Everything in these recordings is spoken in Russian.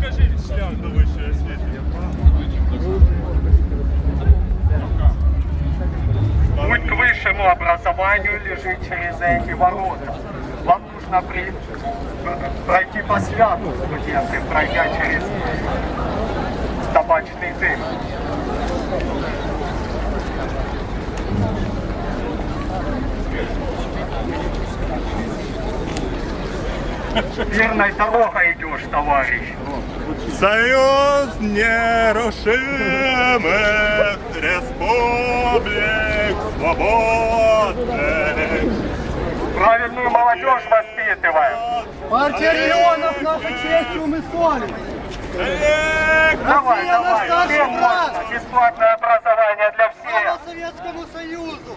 Покажи шлях до. Путь к высшему образованию лежит через эти ворота. Вам нужно при... пройти по святу, студенты, пройдя через табачный дым. Верной дорогой идешь, товарищ. Союз нерушимых республик свободных. Правильную молодежь воспитываем. Партия регионов наша честь, ум и совесть. Давай, давай, всем можно. Бесплатное образование для Слава всех. Советскому Союзу!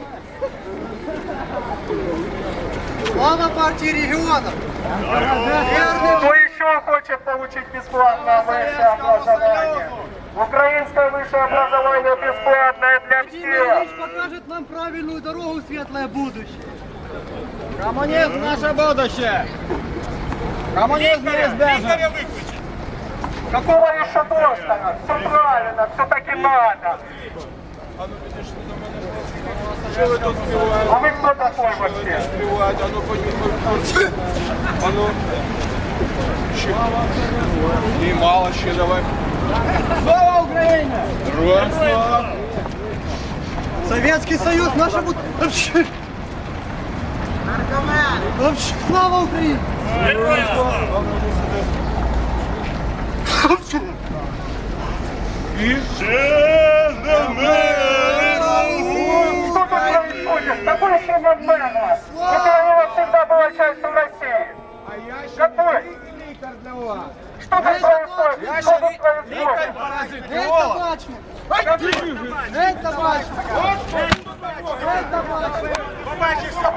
Слава партии регионов! Верный еще хочет получить бесплатное высшее образование? Украинское высшее образование бесплатное для Владимир всех. Ильич покажет нам правильную дорогу в светлое будущее. Коммунизм наше будущее! Коммунизм неизбежен! Какого еще дождя? Все правильно, все таки надо. А вы кто такой вообще? а ну. А ну. Ще. І мало ще давай. Слава Україні! Героям слава. Советский Союз, наша буд... Вообще... Вообще, слава Украине! Что тут происходит? Какой еще Мадмена? Украина табачник! Геть табачник! Геть табачник! Геть табачник!